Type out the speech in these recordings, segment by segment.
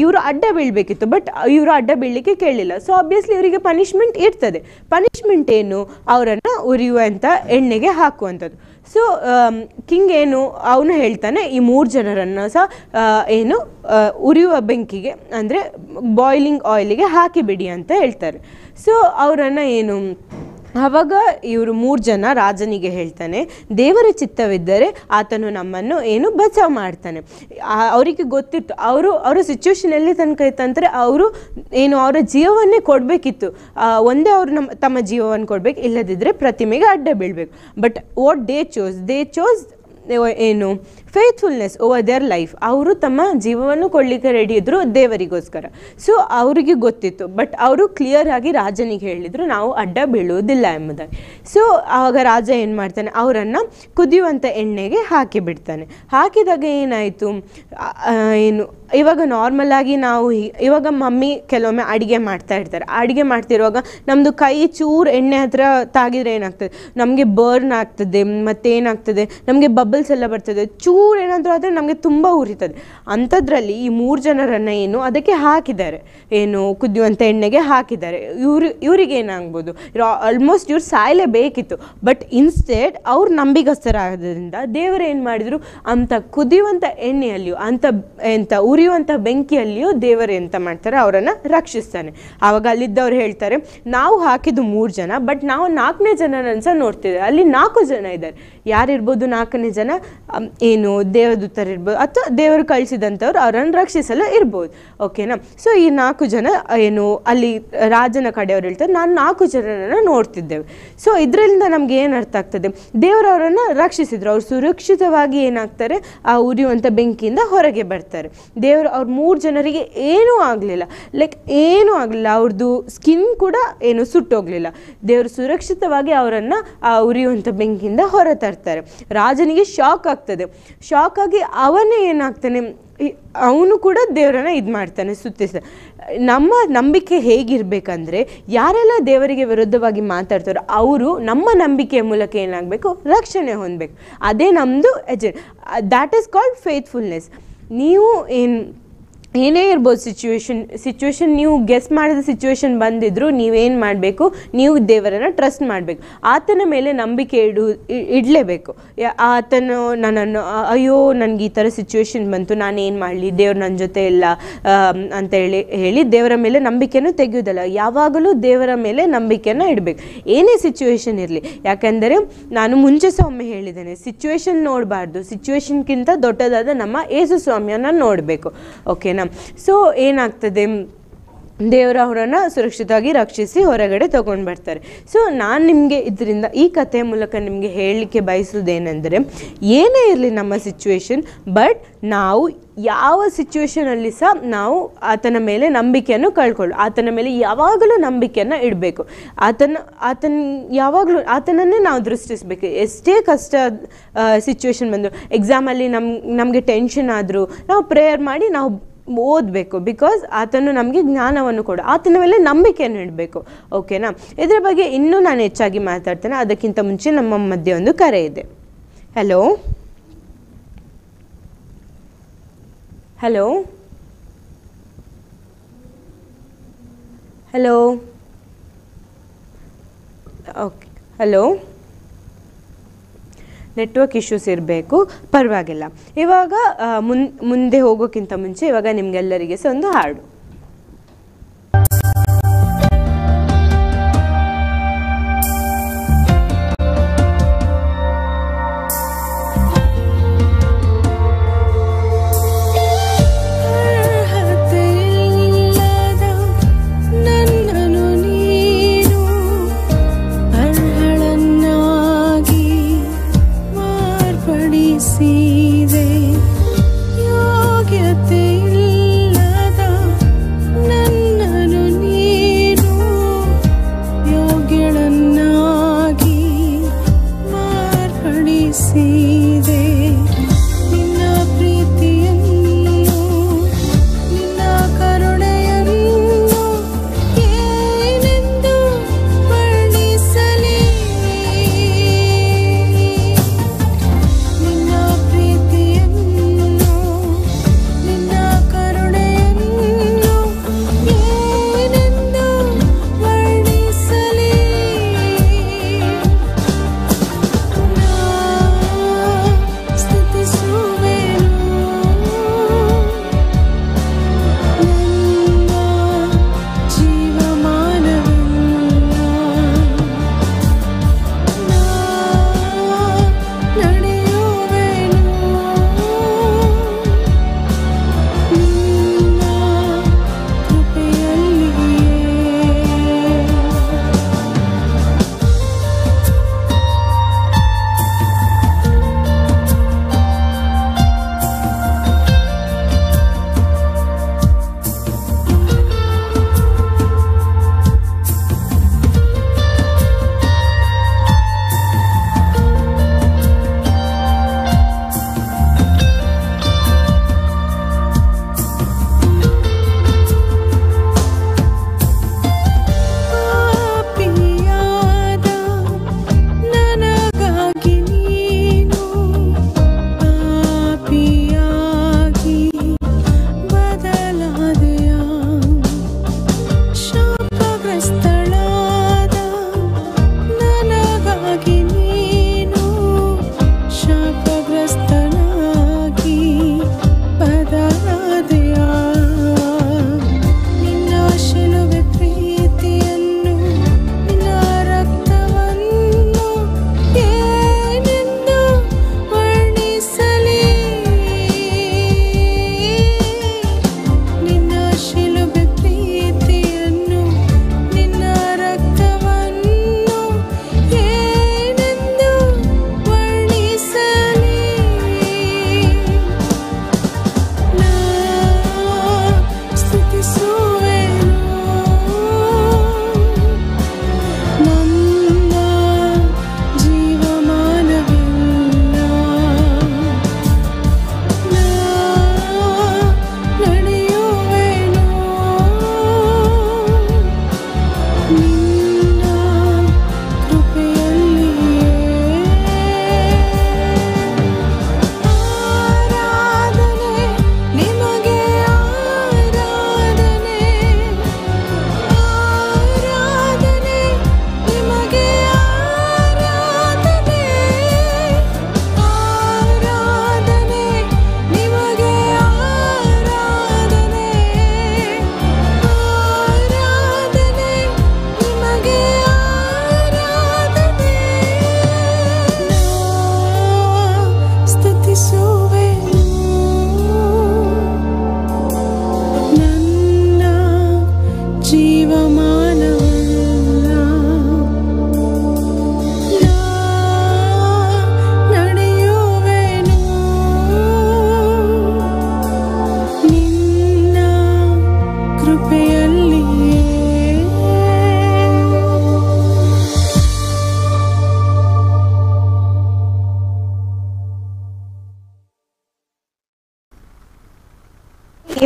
ಇವರು ಅಡ್ಡ ಬೀಳಬೇಕಿತ್ತು ಬಟ್ ಇವರು ಅಡ್ಡ ಬೀಳಲಿಕ್ಕೆ ಕೇಳಲಿಲ್ಲ ಸೊ ಆಬ್ವಿಯಸ್ಲಿ ಇವರಿಗೆ ಪನಿಷ್ಮೆಂಟ್ ಇರ್ತದೆ. ಪನಿಷ್ಮೆಂಟ್ ಏನು? ಅವರನ್ನು ಉರಿಯುವಂಥ ಎಣ್ಣೆಗೆ ಹಾಕುವಂಥದ್ದು. ಸೊ ಕಿಂಗ್ ಏನು? ಅವನು ಹೇಳ್ತಾನೆ, ಈ ಮೂರು ಜನರನ್ನು ಸಹ ಏನು ಉರಿಯುವ ಬೆಂಕಿಗೆ, ಅಂದರೆ ಬಾಯ್ಲಿಂಗ್ ಆಯಿಲಿಗೆ ಹಾಕಿಬಿಡಿ ಅಂತ ಹೇಳ್ತಾರೆ. ಸೊ ಅವರನ್ನು ಏನು ಆವಾಗ ಇವರು ಮೂರು ಜನ ರಾಜನಿಗೆ ಹೇಳ್ತಾನೆ, ದೇವರ ಚಿತ್ತವಿದ್ದರೆ ಆತನು ನಮ್ಮನ್ನು ಏನು ಬಚಾವ್ ಮಾಡ್ತಾನೆ. ಅವರಿಗೆ ಗೊತ್ತಿತ್ತು, ಅವರು, ಅವರ ಸಿಚುವೇಶನ್ ಎಲ್ಲಿ ತನಕ ಇತ್ತಂದರೆ ಅವರು ಏನು ಅವರ ಜೀವವನ್ನೇ ಕೊಡಬೇಕಿತ್ತು. ಒಂದೇ ಅವರು ನಮ್ಮ, ತಮ್ಮ ಜೀವವನ್ನು ಕೊಡಬೇಕು ಇಲ್ಲದಿದ್ದರೆ ಪ್ರತಿಮೆಗೆ ಅಡ್ಡ ಬೀಳಬೇಕು. But what they chose they chose ಏನು ಫೇತ್ಫುಲ್ನೆಸ್ ಓವರ್ ದೇರ್ ಲೈಫ್ ಅವರು ತಮ್ಮ ಜೀವವನ್ನು ಕೊಡಲಿಕ್ಕೆ ರೆಡಿ ಇದ್ದರು ದೇವರಿಗೋಸ್ಕರ. ಸೊ ಅವರಿಗೆ ಗೊತ್ತಿತ್ತು. ಬಟ್ ಅವರು ಕ್ಲಿಯರ್ ಆಗಿ ರಾಜನಿಗೆ ಹೇಳಿದರು, ನಾವು ಅಡ್ಡ ಬೀಳುವುದಿಲ್ಲ ಎಂಬುದಾಗಿ. ಸೊ ಆವಾಗ ರಾಜ ಏನು ಮಾಡ್ತಾನೆ? ಅವರನ್ನು ಕುದಿಯುವಂಥ ಎಣ್ಣೆಗೆ ಹಾಕಿ ಬಿಡ್ತಾನೆ. ಹಾಕಿದಾಗ ಏನಾಯಿತು? ಏನು, ಇವಾಗ ನಾರ್ಮಲ್ ಆಗಿ ನಾವು ಇವಾಗ ಮಮ್ಮಿ ಕೆಲವೊಮ್ಮೆ ಅಡುಗೆ ಮಾಡ್ತಾ ಇರ್ತಾರೆ. ಅಡುಗೆ ಮಾಡ್ತಿರುವಾಗ ನಮ್ಮದು ಕೈ ಚೂರು ಎಣ್ಣೆ ಹತ್ರ ತಾಗಿದ್ರೆ ಏನಾಗ್ತದೆ? ನಮಗೆ ಬರ್ನ್ ಆಗ್ತದೆ, ಮತ್ತೇನಾಗ್ತದೆ? ನಮಗೆ ಬಬಲ್ಸ್ ಎಲ್ಲ ಬರ್ತದೆ. ಚೂರು ಏನಾದರೂ ಆದರೆ ನಮಗೆ ತುಂಬ ಉರಿತದೆ ಅಂಥದ್ರಲ್ಲಿ ಈ ಮೂರು ಜನರನ್ನು ಏನು ಅದಕ್ಕೆ ಹಾಕಿದ್ದಾರೆ. ಏನು ಕುದಿಯುವಂಥ ಎಣ್ಣೆಗೆ ಹಾಕಿದ್ದಾರೆ. ಇವ್ರು, ಇವರಿಗೆ ಏನಾಗ್ಬೋದು? ಆಲ್ಮೋಸ್ಟ್ ಇವ್ರು ಸಾಯಲೇಬೇಕಿತ್ತು ಬಟ್ ಇನ್ಸ್ಟೆಡ್ ಅವ್ರು ನಂಬಿಗಸ್ತರಾಗೋದ್ರಿಂದ ದೇವರು ಏನು ಮಾಡಿದರು? ಅಂಥ ಕುದಿಯುವಂಥ ಎಣ್ಣೆಯಲ್ಲಿಯೂ ಅಂಥ ಎಂಥ ಉರಿಯುವಂಥ ಬೆಂಕಿಯಲ್ಲಿಯೂ ದೇವರು ಎಂತ ಮಾಡ್ತಾರೆ? ಅವರನ್ನು ರಕ್ಷಿಸ್ತಾನೆ. ಆವಾಗ ಅಲ್ಲಿದ್ದವ್ರು ಹೇಳ್ತಾರೆ, ನಾವು ಹಾಕಿದ್ದು ಮೂರು ಜನ ಬಟ್ ನಾವು ನಾಲ್ಕನೇ ಜನರನ್ನು ಸಹ ನೋಡ್ತಿದ್ದೇವೆ. ಅಲ್ಲಿ ನಾಲ್ಕು ಜನ ಇದ್ದಾರೆ. ಯಾರಿರ್ಬೋದು ನಾಲ್ಕನೇ ಜನ? ಏನು ದೇವದೂತರು ಇರ್ಬೋದು ಅಥವಾ ದೇವರು ಕಳಿಸಿದಂಥವ್ರು ಅವರನ್ನು ರಕ್ಷಿಸಲು ಇರ್ಬೋದು ಓಕೆನಾ ಸೊ ಈ ನಾಲ್ಕು ಜನ ಏನು, ಅಲ್ಲಿ ರಾಜನ ಕಡೆಯವರು ಹೇಳ್ತಾರೆ ನಾನು ನಾಲ್ಕು ಜನರನ್ನು ನೋಡ್ತಿದ್ದೇವೆ. ಸೊ ಇದರಿಂದ ನಮ್ಗೆ ಏನು ಅರ್ಥ ಆಗ್ತದೆ? ದೇವರು ಅವರನ್ನು ರಕ್ಷಿಸಿದ್ರು, ಅವ್ರು ಸುರಕ್ಷಿತವಾಗಿ ಏನಾಗ್ತಾರೆ? ಆ ಉರಿಯುವಂಥ ಬೆಂಕಿಯಿಂದ ಹೊರಗೆ ಬರ್ತಾರೆ. ದೇವರು ಅವ್ರ ಮೂರು ಜನರಿಗೆ ಏನೂ ಆಗಲಿಲ್ಲ. ಲೈಕ್ ಏನೂ ಆಗಲಿಲ್ಲ. ಅವ್ರದ್ದು ಸ್ಕಿನ್ ಕೂಡ ಏನು ಸುಟ್ಟೋಗ್ಲಿಲ್ಲ. ದೇವರು ಸುರಕ್ಷಿತವಾಗಿ ಅವರನ್ನು ಆ ಉರಿಯುವಂಥ ಬೆಂಕಿಯಿಂದ ಹೊರ ತರ್ತಾರೆ ರಾಜನಿಗೆ ಶಾಕ್ ಆಗ್ತದೆ. ಶಾಕ್ ಆಗಿ ಅವನೇ ಏನಾಗ್ತಾನೆ? ಅವನು ಕೂಡ ದೇವರನ್ನ ಇದು ಮಾಡ್ತಾನೆ ಸುತ್ತಿಸ ನಮ್ಮ ನಂಬಿಕೆ ಹೇಗಿರಬೇಕಂದ್ರೆ, ಯಾರೆಲ್ಲ ದೇವರಿಗೆ ವಿರುದ್ಧವಾಗಿ ಮಾತಾಡ್ತಾರೋ ಅವರು ನಮ್ಮ ನಂಬಿಕೆಯ ಮೂಲಕ ಏನಾಗಬೇಕು? ರಕ್ಷಣೆ ಹೊಂದಬೇಕು. ಅದೇ ನಮ್ಮದು agenda that is called faithfulness ನೀವು ಏನು ಏನೇ ಇರ್ಬೋದು ಸಿಚುವೇಶನ್ ಸಿಚುವೇಶನ್ ನೀವು ಗೆಸ್ ಮಾಡಿದ ಸಿಚುವೇಶನ್ ಬಂದಿದ್ರು ನೀವೇನು ಮಾಡಬೇಕು? ನೀವು ದೇವರನ್ನು ಟ್ರಸ್ಟ್ ಮಾಡಬೇಕು. ಆತನ ಮೇಲೆ ನಂಬಿಕೆ ಇಡು ಇಡಲೇಬೇಕು. ಆತನು ನನ್ನನ್ನು ಅಯ್ಯೋ, ನನಗೆ ಈ ಥರ ಸಿಚುವೇಶನ್ ಬಂತು ನಾನು ಏನು ಮಾಡಲಿ? ದೇವ್ರು ನನ್ನ ಜೊತೆ ಇಲ್ಲ ಅಂತ ಹೇಳಿ ಹೇಳಿ ದೇವರ ಮೇಲೆ ನಂಬಿಕೆನೂ ತೆಗೆಯೋದಲ್ಲ ಯಾವಾಗಲೂ ದೇವರ ಮೇಲೆ ನಂಬಿಕೆಯನ್ನು ಇಡಬೇಕು. ಏನೇ ಸಿಚುವೇಶನ್ ಇರಲಿ. ಯಾಕೆಂದರೆ ನಾನು ಮುಂಚೆ ಸಹ ಒಮ್ಮೆ ಹೇಳಿದ್ದೇನೆ ಸಿಚುವೇಶನ್ ನೋಡಬಾರ್ದು. ಸಿಚುವೇಶನ್ಗಿಂತ ದೊಡ್ಡದಾದ ನಮ್ಮ ಏಸು ಸ್ವಾಮಿಯನ್ನು ನೋಡಬೇಕು. ಓಕೆನಾ ಸೊ ಏನಾಗ್ತದೆ? ದೇವರು ಅವರನ್ನು ಸುರಕ್ಷಿತವಾಗಿ ರಕ್ಷಿಸಿ ಹೊರಗಡೆ ತೊಗೊಂಡು ಬರ್ತಾರೆ. ಸೊ ನಾನು ನಿಮಗೆ ಇದರಿಂದ ಈ ಕಥೆಯ ಮೂಲಕ ನಿಮಗೆ ಹೇಳಲಿಕ್ಕೆ ಬಯಸೋದೇನೆಂದರೆ ಏನೇ ಇರಲಿ ನಮ್ಮ ಸಿಚುವೇಶನ್ ಬಟ್ ನಾವು ಯಾವ ಸಿಚುವೇಶನಲ್ಲಿ ಸಹ ನಾವು ಆತನ ಮೇಲೆ ನಂಬಿಕೆಯನ್ನು ಕಳ್ಕೊಳ್ಳು ಆತನ ಮೇಲೆ ಯಾವಾಗಲೂ ನಂಬಿಕೆಯನ್ನು ಇಡಬೇಕು. ಆತನ ಆತನ, ಯಾವಾಗಲೂ ಆತನನ್ನೇ ನಾವು ದೃಷ್ಟಿಸಬೇಕು. ಎಷ್ಟೇ ಕಷ್ಟ ಸಿಚುವೇಶನ್ ಬಂದರು ಎಕ್ಸಾಮಲ್ಲಿ ನಮ್, ನಮಗೆ ಟೆನ್ಷನ್ ಆದರೂ ನಾವು ಪ್ರೇಯರ್ ಮಾಡಿ ನಾವು ಓದಬೇಕು. ಬಿಕಾಸ್ ಆತನು ನಮಗೆ ಜ್ಞಾನವನ್ನು ಕೊಡು. ಆತನ ಮೇಲೆ ನಂಬಿಕೆಯನ್ನು ಇಡಬೇಕು. ಓಕೆನಾ ಇದರ ಬಗ್ಗೆ ಇನ್ನೂ ನಾನು ಹೆಚ್ಚಾಗಿ ಮಾತಾಡ್ತೇನೆ. ಅದಕ್ಕಿಂತ ಮುಂಚೆ ನಮ್ಮ ಮಧ್ಯೆ ಒಂದು ಕರೆ ಇದೆ. Hello hello hello okay hello network issues ಇರಬೇಕು. ಪರವಾಗಿಲ್ಲ. ಇವಾಗ ಮುನ್ ಮುಂದೆ ಹೋಗೋಕ್ಕಿಂತ ಮುಂಚೆ ಇವಾಗ ನಿಮಗೆಲ್ಲರಿಗೆ ಸಹ ಒಂದು ಹಾಡು.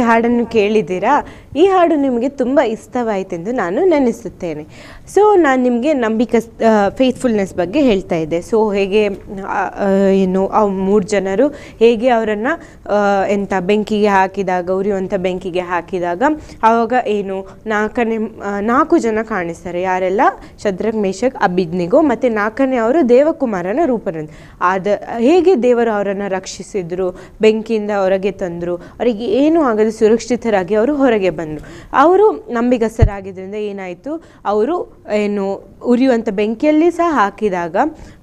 ಹಾಡನ್ನು ಕೇಳಿದ್ದೀರಾ? ಈ ಹಾಡು ನಿಮಗೆ ತುಂಬ ಇಷ್ಟವಾಯಿತೆಂದು ನಾನು ನೆನೆಸುತ್ತೇನೆ. ಸೊ ನಾನು ನಿಮಗೆ ನಂಬಿಕೆ ಫೇತ್ಫುಲ್ನೆಸ್ ಬಗ್ಗೆ ಹೇಳ್ತಾ ಇದ್ದೆ. ಸೊ ಹೇಗೆ ಏನು ಆ ಮೂರು ಜನರು ಹೇಗೆ ಅವರನ್ನು ಎಂಥ ಬೆಂಕಿಗೆ ಹಾಕಿದಾಗ ಉರಿಯುವಂಥ ಬೆಂಕಿಗೆ ಹಾಕಿದಾಗ ಆವಾಗ ಏನು, ನಾಲ್ಕನೇ ನಾಲ್ಕು ಜನ ಕಾಣಿಸ್ತಾರೆ. ಯಾರೆಲ್ಲ? ಶದ್ರಕ್ ಮೇಷಕ್ ಅಬಿದ್ನಿಗೋ ಮತ್ತು ನಾಲ್ಕನೇ ಅವರು ದೇವಕುಮಾರನ ರೂಪನಂದ್ ಆದ, ಹೇಗೆ ದೇವರು ಅವರನ್ನು ರಕ್ಷಿಸಿದರು, ಬೆಂಕಿಯಿಂದ ಹೊರಗೆ ತಂದರು, ಅವರಿಗೆ ಏನೂ ಆಗದೆ ಸುರಕ್ಷಿತರಾಗಿ ಅವರು ಹೊರಗೆ ಬಂದರು. ಅವರು ನಂಬಿಗಸ್ತರಾಗಿದ್ದರಿಂದ ಏನಾಯಿತು? ಅವರು ಏನು ಉರಿಯುವಂಥ ಬೆಂಕಿಯಲ್ಲಿ ಸಹ ಹಾಕಿದಾಗ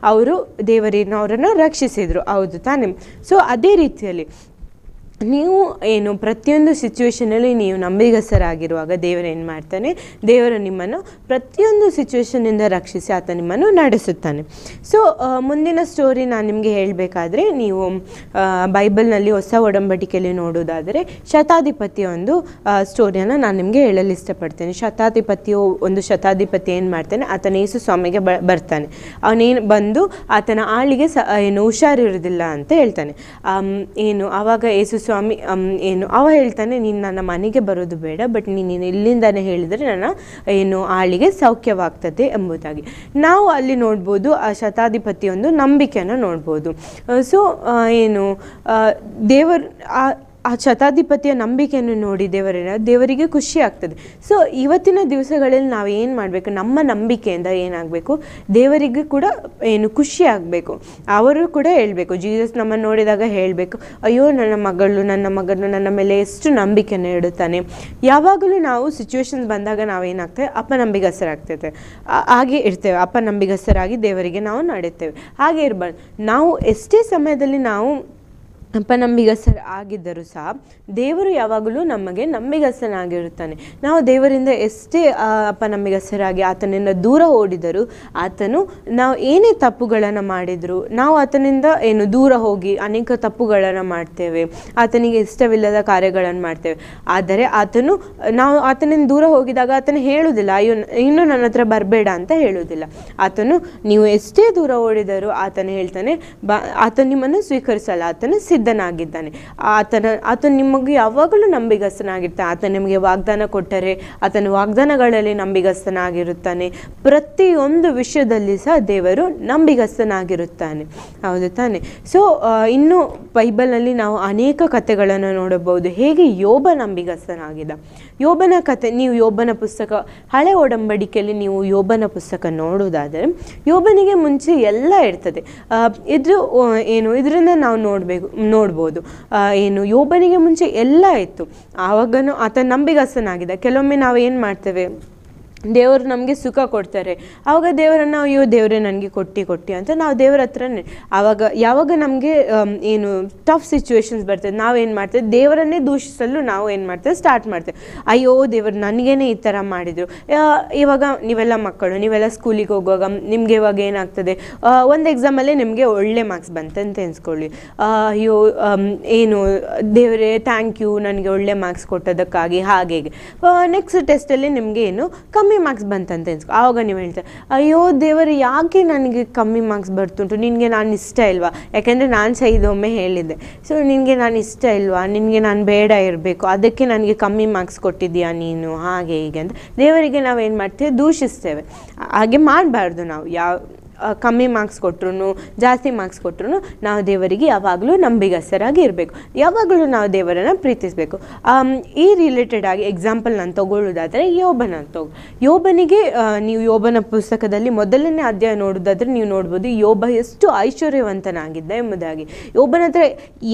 ಅವರು ದೇವರೇನು ಅವರನ್ನು ರಕ್ಷಿಸಿದರು. ಹೌದು ತಾನೇ. ಸೊ ಅದೇ ರೀತಿಯಲ್ಲಿ ನೀವು ಏನು ಪ್ರತಿಯೊಂದು ಸಿಚುವೇಶನಲ್ಲಿ ನೀವು ನಂಬಿಗಸರಾಗಿರುವಾಗ ದೇವರು ಏನು ಮಾಡ್ತಾನೆ? ದೇವರು ನಿಮ್ಮನ್ನು ಪ್ರತಿಯೊಂದು ಸಿಚುವೇಶನಿಂದ ರಕ್ಷಿಸಿ ಆತ ನಿಮ್ಮನ್ನು ನಡೆಸುತ್ತಾನೆ. ಸೊ ಮುಂದಿನ ಸ್ಟೋರಿ ನಾನು ನಿಮಗೆ ಹೇಳಬೇಕಾದ್ರೆ ನೀವು ಬೈಬಲ್ನಲ್ಲಿ ಹೊಸ ಒಡಂಬಡಿಕೆಯಲ್ಲಿ ನೋಡೋದಾದರೆ ಶತಾಧಿಪತಿಯ ಒಂದು ಸ್ಟೋರಿಯನ್ನು ನಾನು ನಿಮಗೆ ಹೇಳಲು ಇಷ್ಟಪಡ್ತೇನೆ. ಶತಾಧಿಪತಿಯು ಒಂದು ಶತಾಧಿಪತಿ ಏನು ಮಾಡ್ತಾನೆ? ಆತನ ಯೇಸು ಸ್ವಾಮಿಗೆ ಬ, ಬರ್ತಾನೆ. ಅವನೇನು ಬಂದು ಆತನ ಆಳಿಗೆ ಸ, ಏನು ಹುಷಾರಿರೋದಿಲ್ಲ ಅಂತ ಹೇಳ್ತಾನೆ. ಏನು, ಆವಾಗ ಯೇಸು ಸ್ವಾಮಿ ಆಮ್, ಏನು ಅವ ಹೇಳ್ತಾನೆ ನೀನು ನನ್ನ ಮನೆಗೆ ಬರೋದು ಬೇಡ ಬಟ್ ನೀನು ಇಲ್ಲಿಂದಾನೆ ಹೇಳಿದರೆ ನನ್ನ ಏನು ಆಳಿಗೆ ಸೌಖ್ಯವಾಗ್ತದೆ ಎಂಬುದಾಗಿ. ನಾವು ಅಲ್ಲಿ ನೋಡ್ಬೋದು ಆ ಶತಾಧಿಪತಿಯೊಂದು ನಂಬಿಕೆಯನ್ನು ನೋಡ್ಬೋದು. ಸೊ ಏನು ದೇವರ ಆ ಶತಾಧಿಪತಿಯ ನಂಬಿಕೆಯನ್ನು ನೋಡಿ ದೇವರ, ದೇವರಿಗೆ ಖುಷಿ ಆಗ್ತದೆ. ಸೊ ಇವತ್ತಿನ ದಿವಸಗಳಲ್ಲಿ ನಾವು ಏನು ಮಾಡಬೇಕು? ನಮ್ಮ ನಂಬಿಕೆಯಿಂದ ಏನಾಗಬೇಕು? ದೇವರಿಗೆ ಕೂಡ ಏನು ಖುಷಿ ಆಗಬೇಕು. ಅವರು ಕೂಡ ಹೇಳಬೇಕು. ಜೀಸಸ್ ನಮ್ಮನ್ನು ನೋಡಿದಾಗ ಹೇಳಬೇಕು, ಅಯ್ಯೋ, ನನ್ನ ಮಗಳು, ನನ್ನ ಮಗನು ನನ್ನ ಮೇಲೆ ಎಷ್ಟು ನಂಬಿಕೆಯನ್ನು ಇಡುತ್ತಾನೆ ಯಾವಾಗಲೂ ನಾವು ಸಿಚುವೇಶನ್ಸ್ ಬಂದಾಗ ನಾವೇನಾಗ್ತೇವೆ? ಅಪ್ಪ ಆ- ಹಾಗೆ ಇರ್ತೇವೆ. ಅಪನಂಬಿಗಸ್ತರಾಗಿ ದೇವರಿಗೆ ನಾವು ನಡೆಯುತ್ತೇವೆ. ಹಾಗೆ ಇರಬಾರ್ದು. ನಾವು ಎಷ್ಟೇ ಸಮಯದಲ್ಲಿ ನಾವು ಅಪನಂಬಿಗಸ್ತರು ಆಗಿದ್ದರೂ ಸಹ ದೇವರು ಯಾವಾಗಲೂ ನಮಗೆ ನಂಬಿಗಸ್ತನಾಗಿರುತ್ತಾನೆ. ನಾವು ದೇವರಿಂದ ಎಷ್ಟೇ ಅಪ್ಪ ಅಪನಂಬಿಗಸ್ತರಾಗಿ ಆತನಿಂದ ದೂರ ಓಡಿದರೂ ಆತನು ನಾವು ಏನೇ ತಪ್ಪುಗಳನ್ನು ಮಾಡಿದರೂ ನಾವು ಆತನಿಂದ ಏನು ದೂರ ಹೋಗಿ ಅನೇಕ ತಪ್ಪುಗಳನ್ನು ಮಾಡ್ತೇವೆ. ಆತನಿಗೆ ಇಷ್ಟವಿಲ್ಲದ ಕಾರ್ಯಗಳನ್ನು ಮಾಡ್ತೇವೆ. ಆದರೆ ಆತನು, ನಾವು ಆತನಿಂದ ದೂರ ಹೋಗಿದಾಗ ಆತನು ಹೇಳುವುದಿಲ್ಲ, ಅಯ್ಯೋ, ಇನ್ನೂ ನನ್ನ ಹತ್ರ ಬರಬೇಡ ಅಂತ ಹೇಳುವುದಿಲ್ಲ. ಆತನು, ನೀವು ಎಷ್ಟೇ ದೂರ ಓಡಿದರೂ ಆತನು ಹೇಳ್ತಾನೆ, ಬ ಆತ ನಿಮ್ಮನ್ನು ಸ್ವೀಕರಿಸಲ್ಲ, ಆತನು ಸಿದ್ಧನಾಗಿದ್ದಾನೆ. ಆತನ ಆತ ನಿಮಗೆ ಯಾವಾಗಲೂ ನಂಬಿಗಸ್ತನಾಗಿರ್ತಾನೆ ಆತ ನಿಮಗೆ ವಾಗ್ದಾನ ಕೊಟ್ಟರೆ ಆತನ ವಾಗ್ದಾನಗಳಲ್ಲಿ ನಂಬಿಗಸ್ತನಾಗಿರುತ್ತಾನೆ. ಪ್ರತಿಯೊಂದು ವಿಷಯದಲ್ಲಿ ಸಹ ದೇವರು ನಂಬಿಗಸ್ತನಾಗಿರುತ್ತಾನೆ. ಹೌದು ತಾನೆ. ಸೊ ಇನ್ನು ಬೈಬಲ್ನಲ್ಲಿ ನಾವು ಅನೇಕ ಕಥೆಗಳನ್ನು ನೋಡಬಹುದು. ಹೇಗೆ ಯೋಬ ನಂಬಿಗಸ್ತನಾಗಿದ್ದ? ಯೋಬನ ಕತೆ ನೀವು ಯೋಬನ ಪುಸ್ತಕ, ಹಳೆ ಒಡಂಬಡಿಕೆಯಲ್ಲಿ ನೀವು ಯೋಬನ ಪುಸ್ತಕ ನೋಡುವುದಾದರೆ, ಯೋಬನಿಗೆ ಮುಂಚೆ ಎಲ್ಲ ಇರ್ತದೆ. ಇದು ಏನು, ಇದರಿಂದ ನಾವು ನೋಡಬೇಕು. ನೋಡ್ಬೋದು. ಏನು ಯೋಬನಿಗೆ ಮುಂಚೆ ಎಲ್ಲ ಇತ್ತು. ಆವಾಗನು ಆತ ನಂಬಿಗಸ್ತನಾಗಿದ್ದ. ಕೆಲವೊಮ್ಮೆ ನಾವು ಏನು ಮಾಡ್ತೇವೆ? ದೇವರು ನಮಗೆ ಸುಖ ಕೊಡ್ತಾರೆ. ಆವಾಗ ದೇವರನ್ನು ಅಯ್ಯೋ ದೇವರೇ ನನಗೆ ಕೊಟ್ಟು ಕೊಟ್ಟು ಅಂತ ನಾವು ದೇವರ ಹತ್ರನೇ. ಆವಾಗ ಯಾವಾಗ ನಮಗೆ ಏನು ಟಫ್ ಸಿಚುವೇಶನ್ಸ್ ಬರ್ತದೆ ನಾವೇನು ಮಾಡ್ತೇವೆ? ದೇವರನ್ನೇ ದೂಷಿಸಲು ನಾವು ಏನು ಮಾಡ್ತೇವೆ? ಸ್ಟಾರ್ಟ್ ಮಾಡ್ತೇವೆ. ಅಯ್ಯೋ ದೇವರು ನನಗೇನೆ ಈ ಥರ ಮಾಡಿದರು. ಇವಾಗ ನೀವೆಲ್ಲ ಮಕ್ಕಳು ನೀವೆಲ್ಲ ಸ್ಕೂಲಿಗೆ ಹೋಗುವಾಗ ನಿಮಗೆ ಇವಾಗ ಏನಾಗ್ತದೆ? ಒಂದು ಎಕ್ಸಾಮಲ್ಲೇ ನಿಮಗೆ ಒಳ್ಳೆ ಮಾರ್ಕ್ಸ್ ಬಂತಂತ ಎನ್ಸ್ಕೊಳ್ಳಿ ಆ, ಅಯ್ಯೋ ಏನು ದೇವರೇ ಥ್ಯಾಂಕ್ ಯು ನನಗೆ ಒಳ್ಳೆ ಮಾರ್ಕ್ಸ್ ಕೊಟ್ಟದಕ್ಕಾಗಿ ಹಾಗೆ ನೆಕ್ಸ್ಟ್ ಟೆಸ್ಟಲ್ಲಿ ನಿಮಗೆ ಏನು ಕಮ್ಮಿ ಮಾರ್ಕ್ಸ್ ಬಂತಂತ ಎನ್ಸ್ಕೊ ಆವಾಗ ನೀವು ಹೇಳ್ತಾರೆ ಅಯ್ಯೋ ದೇವರು, ಯಾಕೆ ನನಗೆ ಕಮ್ಮಿ ಮಾರ್ಕ್ಸ್ ಬರ್ತುಂಟು ನಿನಗೆ ನಾನು ಇಷ್ಟ ಇಲ್ವಾ? ಯಾಕೆಂದರೆ ನಾನು ಸಹ ಇದೊಮ್ಮೆ ಹೇಳಿದ್ದೆ. ಸೊ, ನಿನಗೆ ನಾನು ಇಷ್ಟ ಇಲ್ವಾ? ನಿನಗೆ ನಾನು ಬೇಡ ಇರಬೇಕು. ಅದಕ್ಕೆ ನನಗೆ ಕಮ್ಮಿ ಮಾರ್ಕ್ಸ್ ಕೊಟ್ಟಿದ್ದೀಯಾ ನೀನು? ಹಾಗೆ ಹೀಗೆ ಅಂತ. ದೇವರಿಗೆ ನಾವು ಏನು ಮಾಡ್ತೇವೆ? ದೂಷಿಸ್ತೇವೆ. ಹಾಗೆ ಮಾಡಬಾರ್ದು ನಾವು. ಯಾವ ಕಮ್ಮಿ ಮಾರ್ಕ್ಸ್ ಕೊಟ್ರು ಜಾಸ್ತಿ ಮಾರ್ಕ್ಸ್ ಕೊಟ್ರು ನಾವು ದೇವರಿಗೆ ಯಾವಾಗಲೂ ನಂಬಿಗಸ್ತರಾಗಿ ಇರಬೇಕು. ಯಾವಾಗಲೂ ನಾವು ದೇವರನ್ನು ಪ್ರೀತಿಸಬೇಕು. ಈ ರಿಲೇಟೆಡ್ ಆಗಿ ಎಕ್ಸಾಂಪಲ್ ನಾನು ತಗೊಳ್ಳೋದಾದರೆ ಯೋಬನ ತೊಗೊ ಯೋಬನಿಗೆ ನೀವು ಯೋಬನ ಪುಸ್ತಕದಲ್ಲಿ ಮೊದಲನೇ ಅಧ್ಯಾಯ ನೋಡೋದಾದರೆ ನೀವು ನೋಡ್ಬೋದು ಯೋಬ ಎಷ್ಟು ಐಶ್ವರ್ಯವಂತನಾಗಿದ್ದ ಎಂಬುದಾಗಿ. ಯೋಬನ ಹತ್ರ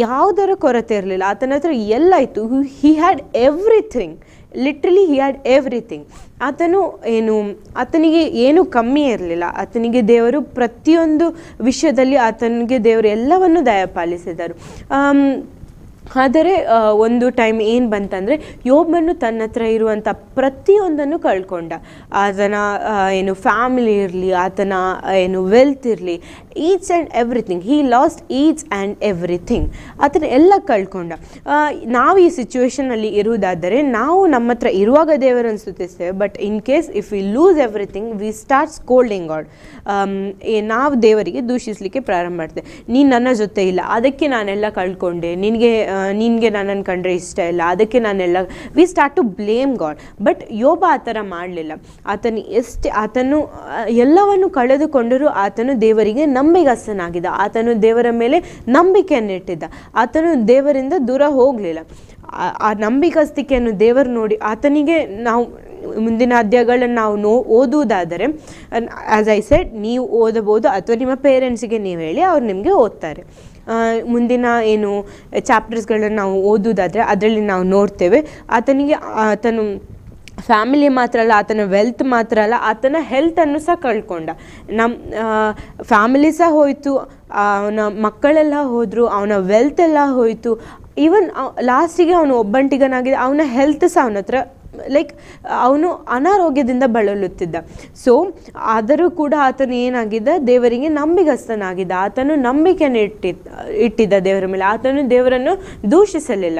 ಯಾವುದರ ಕೊರತೆ ಇರಲಿಲ್ಲ. ಆತನ ಹತ್ರ ಎಲ್ಲ ಇತ್ತು. He had everything literally he had everything ಆತನು ಏನು, ಆತನಿಗೆ ಏನು ಕಮ್ಮಿ ಇರಲಿಲ್ಲ. ಆತನಿಗೆ ದೇವರು ಪ್ರತಿಯೊಂದು ವಿಷಯದಲ್ಲಿ ಆತನಿಗೆ ದೇವರು ಎಲ್ಲವನ್ನು ದಯಪಾಲಿಸಿದರು. ಆದರೆ ಒಂದು ಟೈಮ್ ಏನು ಬಂತಂದರೆ ಯೋಬನ್ನು ತನ್ನ ಹತ್ರ ಇರುವಂಥ ಪ್ರತಿಯೊಂದನ್ನು ಕಳ್ಕೊಂಡ. ಆತನ ಏನು ಫ್ಯಾಮಿಲಿ ಇರಲಿ, ಆತನ ಏನು ವೆಲ್ತ್ ಇರಲಿ each and everything he lost each and everything ಆತನ ಎಲ್ಲ ಕಳ್ಕೊಂಡ. ನಾವು ಈ ಸಿಚುವೇಶನಲ್ಲಿ ಇರುವುದಾದರೆ ನಾವು ನಮ್ಮ ಹತ್ರ ಇರುವಾಗ ದೇವರನ್ನು ಸ್ತುತಿಸ್ತೇವೆ but in case if we lose everything we start scolding God ನಾವು ದೇವರಿಗೆ ದೂಷಿಸಲಿಕ್ಕೆ ಪ್ರಾರಂಭ ಮಾಡ್ತೇವೆ. ನೀನು ನನ್ನ ಜೊತೆ ಇಲ್ಲ, ಅದಕ್ಕೆ ನಾನೆಲ್ಲ ಕಳ್ಕೊಂಡೆ. ನಿನಗೆ ನಿನಗೆ ನನ್ನನ್ನು ಕಂಡ್ರೆ ಇಷ್ಟ ಇಲ್ಲ, ಅದಕ್ಕೆ ನಾನೆಲ್ಲ we start to blame God but ಯೋಬ ಆ ಥರ ಮಾಡಲಿಲ್ಲ. ಆತನು ಎಷ್ಟು, ಆತನು ಎಲ್ಲವನ್ನು ಕಳೆದುಕೊಂಡರೂ ಆತನು ದೇವರಿಗೆ ನಂಬಿಗಸ್ತನಾಗಿದ್ದ. ಆತನು ದೇವರ ಮೇಲೆ ನಂಬಿಕೆಯನ್ನು ಇಟ್ಟಿದ್ದ ಆತನು ದೇವರಿಂದ ದೂರ ಹೋಗಲಿಲ್ಲ. ಆ ನಂಬಿಕಸ್ತಿಕೆಯನ್ನು ದೇವರು ನೋಡಿ ಆತನಿಗೆ ನಾವು, ಮುಂದಿನ ಅಧ್ಯಾಯಗಳನ್ನು ನಾವು ನೋ, ಓದುವುದಾದರೆ ಆಸ್ ಐ ಸೆಡ್ ನೀವು ಓದಬಹುದು ಅಥವಾ ನಿಮ್ಮ ಪೇರೆಂಟ್ಸಿಗೆ ನೀವು ಹೇಳಿ ಅವ್ರು ನಿಮಗೆ ಓದ್ತಾರೆ. ಮುಂದಿನ ಏನು ಚಾಪ್ಟರ್ಸ್ಗಳನ್ನು ನಾವು ಓದುವುದಾದರೆ, ಅದರಲ್ಲಿ ನಾವು ನೋಡ್ತೇವೆ. ಆತನಿಗೆ, ಆತನು ಫ್ಯಾಮಿಲಿ ಮಾತ್ರ ಅಲ್ಲ, ಆತನ ವೆಲ್ತ್ ಮಾತ್ರ ಅಲ್ಲ, ಆತನ ಹೆಲ್ತನ್ನು ಸಹ ಕಳ್ಕೊಂಡ. ನಮ್ಮ ಫ್ಯಾಮಿಲಿ ಸಹ ಹೋಯಿತು, ಅವನ ಮಕ್ಕಳೆಲ್ಲ ಹೋದರು, ಅವನ ವೆಲ್ತ್ ಎಲ್ಲ ಹೋಯಿತು. ಈವನ್ ಲಾಸ್ಟಿಗೆ ಅವನು ಒಬ್ಬಂಟಿಗನಾಗಿದೆ ಅವನ ಹೆಲ್ತ್ ಸಹ ಅವನ ಹತ್ರ ಲೈಕ್ ಅವನು ಅನಾರೋಗ್ಯದಿಂದ ಬಳಲುತ್ತಿದ್ದ. ಸೊ ಆದರೂ ಕೂಡ ಆತನು ಏನಾಗಿದ್ದ? ದೇವರಿಗೆ ನಂಬಿಗಸ್ತನಾಗಿದ್ದ. ಆತನು ನಂಬಿಕೆಯನ್ನು ಇಟ್ಟಿ ಇಟ್ಟಿದ್ದ ದೇವರ ಮೇಲೆ. ಆತನು ದೇವರನ್ನು ದೂಷಿಸಲಿಲ್ಲ.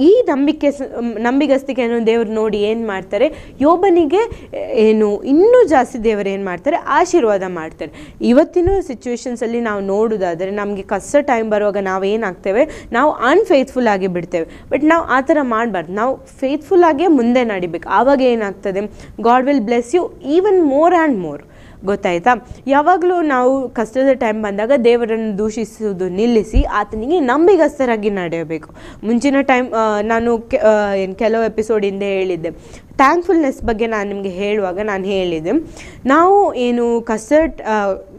ಈ ನಂಬಿಕೆ ನಂಬಿಗಸ್ತಿಕೆಯನ್ನು ದೇವರು ನೋಡಿ ಏನು ಮಾಡ್ತಾರೆ? ಯೋಬನಿಗೆ, ಏನು, ಇನ್ನೂ ಜಾಸ್ತಿ ದೇವರು ಏನು ಮಾಡ್ತಾರೆ? ಆಶೀರ್ವಾದ ಮಾಡ್ತಾರೆ. ಇವತ್ತಿನ ಸಿಚುವೇಶನ್ಸಲ್ಲಿ ನಾವು ನೋಡೋದಾದರೆ ನಮಗೆ ಕಷ್ಟ ಟೈಮ್ ಬರುವಾಗ ನಾವು ಏನಾಗ್ತೇವೆ ನಾವು ಅನ್ಫೇತ್ಫುಲ್ ಆಗಿ ಬಿಡ್ತೇವೆ. ಬಟ್ ನಾವು ಆ ಥರ ಮಾಡಬಾರ್ದು. ನಾವು ಫೇತ್ಫುಲ್ ಆಗೇ ಮುಂದೆ ನಡಿಬೇಕು. ಆವಾಗ ಏನಾಗ್ತದೆ? God will bless you even more and more ಗೊತ್ತಾಯ್ತಾ? ಯಾವಾಗಲೂ ನಾವು ಕಷ್ಟದ ಟೈಮ್ ಬಂದಾಗ ದೇವರನ್ನು ದೂಷಿಸುವುದು ನಿಲ್ಲಿಸಿ ಆತನಿಗೆ ನಂಬಿಗಸ್ತರಾಗಿ ನಡೆಯಬೇಕು. ಮುಂಚಿನ ಟೈಮ್ ನಾನು ಏನ್ ಕೆಲವು ಎಪಿಸೋಡ್ ಹಿಂದೆ ಹೇಳಿದ್ದೆ. ಥ್ಯಾಂಕ್ಫುಲ್ನೆಸ್ ಬಗ್ಗೆ ನಾನು ನಿಮಗೆ ಹೇಳುವಾಗ ನಾನು ಹೇಳಿದೆ ನಾವು ಏನು ಕಸ್ಟ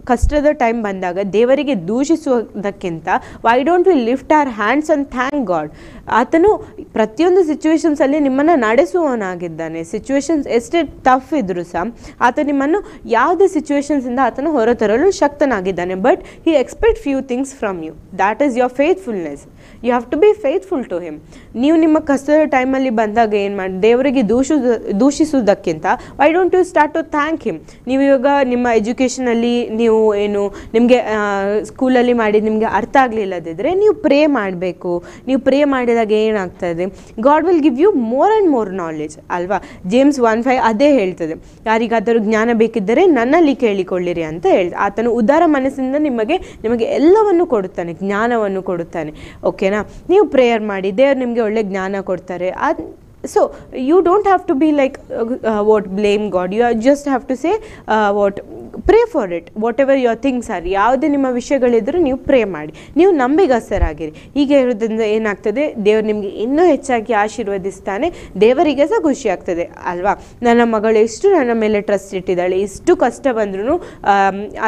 ಕಷ್ಟದ ಟೈಮ್ ಬಂದಾಗ ದೇವರಿಗೆ ದೂಷಿಸುವುದಕ್ಕಿಂತ why don't we lift our hands and thank God ಆತನು ಪ್ರತಿಯೊಂದು ಸಿಚುವೇಶನ್ಸಲ್ಲಿ ನಿಮ್ಮನ್ನು ನಡೆಸುವವನಾಗಿದ್ದಾನೆ. ಸಿಚುವೇಶನ್ಸ್ ಎಷ್ಟೇ ಟಫ್ ಇದ್ದರೂ ಸಹ ಆತ ನಿಮ್ಮನ್ನು ಯಾವುದೇ ಸಿಚುವೇಶನ್ಸಿಂದ ಆತನು ಹೊರತರಲು ಶಕ್ತನಾಗಿದ್ದಾನೆ. But he expect few things from you that is your faithfulness you have to be faithful to him ನೀವು ನಿಮ್ಮ ಕಷ್ಟದ ಟೈಮಲ್ಲಿ ಬಂದಾಗ ಏನು ಮಾಡಿ, ದೇವರಿಗೆ ದೂಷಿಸು ದೂಷಿಸುವುದಕ್ಕಿಂತ why don't you start to thank him ನೀವು ಇವಾಗ ನಿಮ್ಮ ಎಜುಕೇಷನಲ್ಲಿ ನೀವು ಏನು, ನಿಮಗೆ ಸ್ಕೂಲಲ್ಲಿ ಮಾಡಿದ ನಿಮಗೆ ಅರ್ಥ ಆಗಲಿಲ್ಲದಿದ್ದರೆ ನೀವು ಪ್ರೇ ಮಾಡಬೇಕು. ನೀವು ಪ್ರೇ ಮಾಡಿದಾಗ ಏನಾಗ್ತದೆ God will give you more and more knowledge ಅಲ್ವಾ? ಜೇಮ್ಸ್ ಒನ್ ಫೈವ್ ಅದೇ ಹೇಳ್ತದೆ. ಯಾರಿಗಾದರೂ ಜ್ಞಾನ ಬೇಕಿದ್ದರೆ ನನ್ನಲ್ಲಿ ಕೇಳಿಕೊಳ್ಳಿರಿ ಅಂತ ಹೇಳ್ತಾರೆ ಆತನು ಉದಾರ ಮನಸ್ಸಿಂದ ನಿಮಗೆ ನಿಮಗೆ ಎಲ್ಲವನ್ನು ಕೊಡುತ್ತಾನೆ, ಜ್ಞಾನವನ್ನು ಕೊಡುತ್ತಾನೆ. ಓಕೆನಾ? ನೀವು ಪ್ರೇಯರ್ ಮಾಡಿ, ದೇವ್ರು ನಿಮಗೆ ಒಳ್ಳೆ ಜ್ಞಾನ ಕೊಡ್ತಾರೆ. ಅದು so you don't have to be like what blame God you just have to say what pray for it whatever your things are ಯಾವುದೇ ನಿಮ್ಮ ವಿಷಯಗಳಿದ್ದರೂ ನೀವು ಪ್ರೇ ಮಾಡಿ. ನೀವು ನಂಬಿಗಸ್ತರಾಗಿರಿ. ಹೀಗೆ ಇರೋದ್ರಿಂದ ಏನಾಗ್ತದೆ? ದೇವರು ನಿಮಗೆ ಇನ್ನೂ ಹೆಚ್ಚಾಗಿ ಆಶೀರ್ವದಿಸ್ತಾನೆ. ದೇವರಿಗೆ ಸಹ ಖುಷಿ ಆಗ್ತದೆ, ಅಲ್ವಾ? ನನ್ನ ಮಗಳು ಎಷ್ಟು ನನ್ನ ಮೇಲೆ ಟ್ರಸ್ಟ್ ಇಟ್ಟಿದ್ದಾಳೆ ಎಷ್ಟು ಕಷ್ಟ ಬಂದ್ರೂ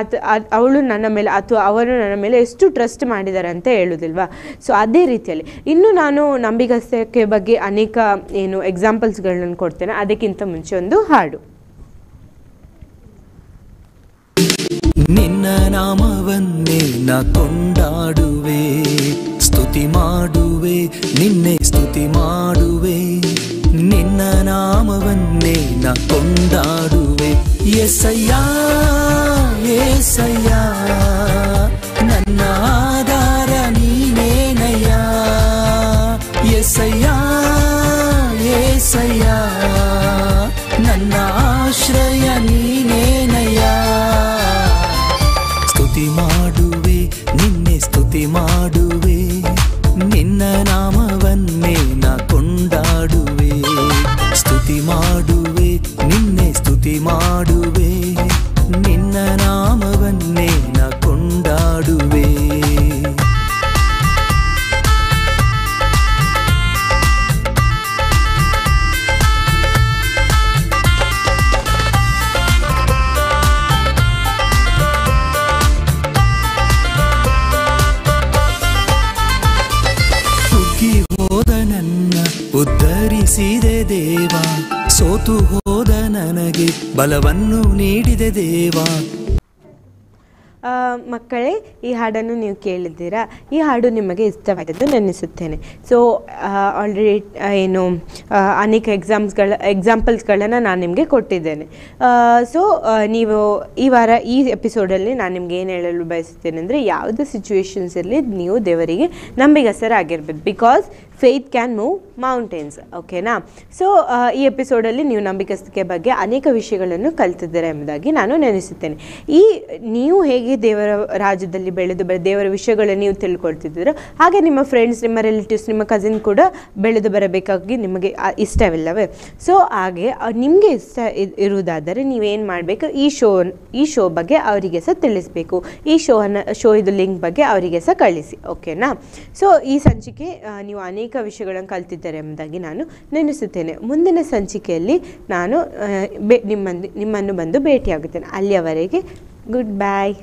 ಅದು, ಅವಳು ನನ್ನ ಮೇಲೆ ಅಥವಾ ಅವರು ನನ್ನ ಮೇಲೆ ಎಷ್ಟು ಟ್ರಸ್ಟ್ ಮಾಡಿದ್ದಾರೆ ಅಂತ ಹೇಳೋದಿಲ್ವಾ? ಸೊ ಅದೇ ರೀತಿಯಲ್ಲಿ. ಇನ್ನು ನಾನು ನಂಬಿಗಸ್ತಕ್ಕೆ ಬಗ್ಗೆ ಅನೇಕ, ಏನು ಎಕ್ಸಾಂಪಲ್ಸ್ಗಳನ್ನ ಕೊಡ್ತೇನೆ. ಅದಕ್ಕಿಂತ ಮುಂಚೆ ಒಂದು ಹಾಡು. ನಿನ್ನ ನಾಮವನ್ನೇ ನಾ ಕೊಂಡಾಡುವೆ ಸ್ತುತಿ ಮಾಡುವೆ ನಿನ್ನೆ ಸ್ತುತಿ ಮಾಡುವೆ ನಿನ್ನ ನಾಮವನ್ನೇ ನಾ ಕೊಂಡಾಡುವೆ ಎಸಯ್ಯ ಏಸಯ್ಯ ನನ್ನ ಆಧಾರ ನೀನೇನಯ್ಯ ಎಸಯ್ಯ ಏಸಯ್ಯ ನನ್ನ ಆಶ್ರಯ ನೀನೇನಯ್ಯ ನನಗೆ ಬಲವನ್ನು ನೀಡಿದೆ ದೇವ. ಮಕ್ಕಳೇ, ಈ ಹಾಡನ್ನು ನೀವು ಕೇಳಿದ್ದೀರಾ? ಈ ಹಾಡು ನಿಮಗೆ ಇಷ್ಟವಾದದ್ದು ನೆನೆಸುತ್ತೇನೆ. ಸೊ ಆಲ್ರೆಡಿ ಏನು ಅನೇಕ ಎಕ್ಸಾಮ್ಸ್ಗಳ ಎಕ್ಸಾಂಪಲ್ಸ್ಗಳನ್ನು ನಾನು ನಿಮಗೆ ಕೊಟ್ಟಿದ್ದೇನೆ. ಸೊ ನೀವು ಈ ವಾರ ಈ ಎಪಿಸೋಡಲ್ಲಿ ನಾನು ನಿಮ್ಗೆ ಏನು ಹೇಳಲು ಬಯಸುತ್ತೇನೆ ಅಂದರೆ, ಯಾವುದೇ ಸಿಚುವೇಶನ್ಸಲ್ಲಿ ನೀವು ದೇವರಿಗೆ ನಂಬಿಗಸರಾಗಿರ್ಬೇಕು because faith can move mountains ಓಕೆನಾ ಸೊ ಈ ಎಪಿಸೋಡಲ್ಲಿ ನೀವು ನಂಬಿಕಸ್ತಿಕೆ ಬಗ್ಗೆ ಅನೇಕ ವಿಷಯಗಳನ್ನು ಕಲ್ತಿದ್ದೀರಾ ಎಂಬುದಾಗಿ ನಾನು ನೆನೆಸುತ್ತೇನೆ. ಈ, ನೀವು ಹೇಗೆ ದೇವರ ರಾಜ್ಯದಲ್ಲಿ ಬೆಳೆದು ದೇವರ ವಿಷಯಗಳನ್ನು ನೀವು ತಿಳ್ಕೊಳ್ತಿದ್ದೀರೋ, ಹಾಗೆ ನಿಮ್ಮ ಫ್ರೆಂಡ್ಸ್ ನಿಮ್ಮ ರಿಲೇಟಿವ್ಸ್ ನಿಮ್ಮ ಕಸಿನ್ ಕೂಡ ಬೆಳೆದು ಬರಬೇಕಾಗಿ ನಿಮಗೆ ಇಷ್ಟವಿಲ್ಲವೇ? ಸೊ ಹಾಗೆ ನಿಮಗೆ ಇಷ್ಟ ಇರುವುದಾದರೆ ನೀವೇನು ಮಾಡಬೇಕು? ಈ ಶೋ ಈ ಶೋ ಬಗ್ಗೆ ಅವರಿಗೆ ಸಹ ತಿಳಿಸಬೇಕು. ಈ ಶೋನ ಶೋ ಇದು ಲಿಂಕ್ ಬಗ್ಗೆ ಅವರಿಗೆ ಸಹ ಕಳಿಸಿ ಓಕೆನಾ ಸೊ ಈ ಸಂಚಿಕೆ ನೀವು ಅನೇಕ ವಿಷಯಗಳನ್ನು ಕಲ್ತಿದ್ದಾರೆ ಎಂಬುದಾಗಿ ನಾನು ನೆನೆಸುತ್ತೇನೆ. ಮುಂದಿನ ಸಂಚಿಕೆಯಲ್ಲಿ ನಾನು ನಿಮ್ಮ ನಿಮ್ಮನ್ನು ನಿಮ್ಮನ್ನು ಬಂದು ಭೇಟಿಯಾಗುತ್ತೇನೆ. ಅಲ್ಲಿಯವರೆಗೆ, ಗುಡ್ ಬಾಯ್